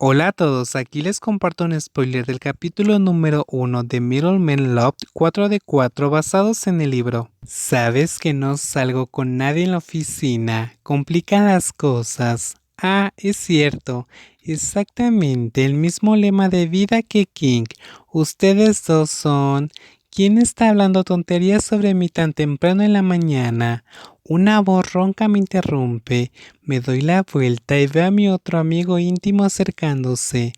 Hola a todos, aquí les comparto un spoiler del capítulo número 1 de Middleman Love 4 de 4 basados en el libro. Sabes que no salgo con nadie en la oficina, complica las cosas. Ah, es cierto, exactamente el mismo lema de vida que King. Ustedes dos son... ¿Quién está hablando tonterías sobre mí tan temprano en la mañana? Una voz ronca me interrumpe. Me doy la vuelta y veo a mi otro amigo íntimo acercándose.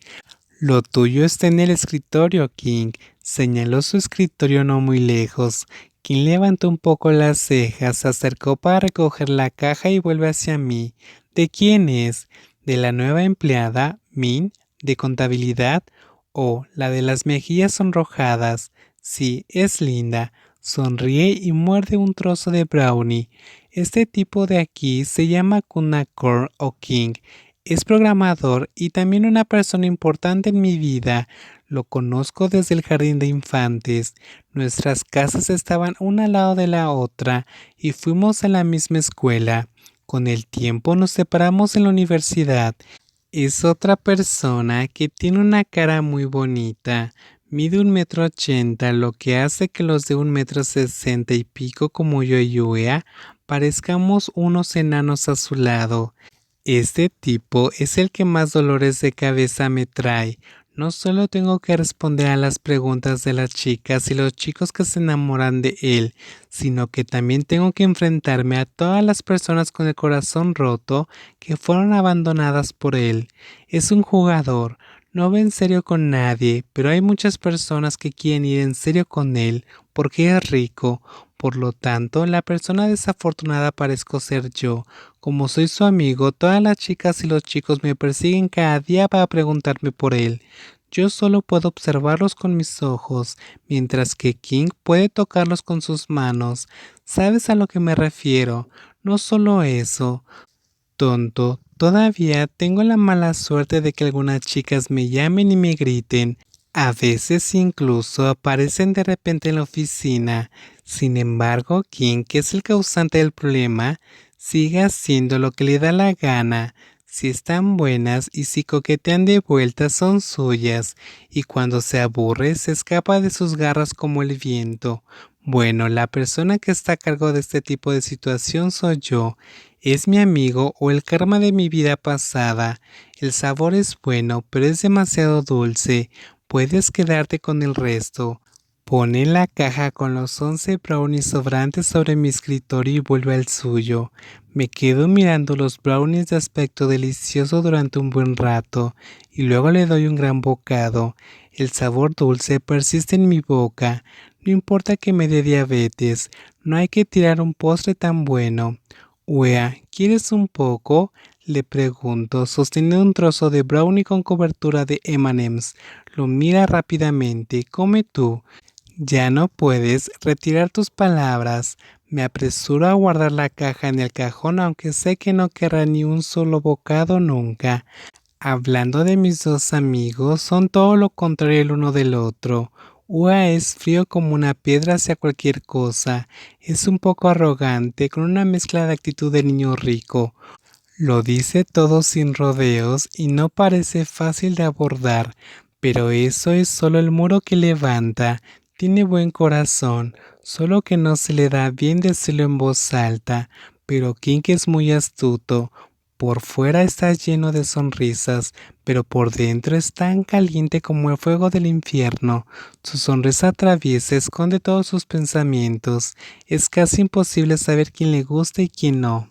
Lo tuyo está en el escritorio, King. Señaló su escritorio no muy lejos. King levantó un poco las cejas, se acercó para recoger la caja y vuelve hacia mí. ¿De quién es? ¿De la nueva empleada, Min? ¿De contabilidad? ¿O la de las mejillas sonrojadas? Sí, es linda. Sonríe y muerde un trozo de brownie. Este tipo de aquí se llama Kunakor o King. Es programador y también una persona importante en mi vida. Lo conozco desde el jardín de infantes. Nuestras casas estaban una al lado de la otra y fuimos a la misma escuela. Con el tiempo nos separamos en la universidad. Es otra persona que tiene una cara muy bonita. Mide un metro ochenta, lo que hace que los de un metro sesenta y pico como yo y Yuea parezcamos unos enanos a su lado. Este tipo es el que más dolores de cabeza me trae. No solo tengo que responder a las preguntas de las chicas y los chicos que se enamoran de él, sino que también tengo que enfrentarme a todas las personas con el corazón roto que fueron abandonadas por él. Es un jugador, no va en serio con nadie, pero hay muchas personas que quieren ir en serio con él porque es rico. Por lo tanto, la persona desafortunada parezco ser yo. Como soy su amigo, todas las chicas y los chicos me persiguen cada día para preguntarme por él. Yo solo puedo observarlos con mis ojos, mientras que King puede tocarlos con sus manos. ¿Sabes a lo que me refiero? No solo eso. Tonto, Todavía tengo la mala suerte de que algunas chicas me llamen y me griten. A veces incluso aparecen de repente en la oficina. Sin embargo, quien que es el causante del problema, sigue haciendo lo que le da la gana. Si están buenas y si coquetean de vuelta son suyas, y cuando se aburre se escapa de sus garras como el viento. Bueno, la persona que está a cargo de este tipo de situación soy yo, es mi amigo o el karma de mi vida pasada. El sabor es bueno, pero es demasiado dulce. Puedes quedarte con el resto. Pone la caja con los 11 brownies sobrantes sobre mi escritorio y vuelve al suyo. Me quedo mirando los brownies de aspecto delicioso durante un buen rato y luego le doy un gran bocado. El sabor dulce persiste en mi boca. No importa que me dé diabetes, no hay que tirar un postre tan bueno. ¿Quieres un poco? Le pregunto, sosteniendo un trozo de brownie con cobertura de M&M's. Lo mira rápidamente. Come tú. Ya no puedes retirar tus palabras. Me apresuro a guardar la caja en el cajón aunque sé que no querrá ni un solo bocado nunca. Hablando de mis dos amigos, son todo lo contrario el uno del otro. Ua es frío como una piedra hacia cualquier cosa. Es un poco arrogante, con una mezcla de actitud de niño rico. Lo dice todo sin rodeos y no parece fácil de abordar, pero eso es solo el muro que levanta. Tiene buen corazón, solo que no se le da bien decirlo en voz alta, pero King es muy astuto, por fuera está lleno de sonrisas, pero por dentro es tan caliente como el fuego del infierno. Su sonrisa traviesa esconde todos sus pensamientos. Es casi imposible saber quién le gusta y quién no.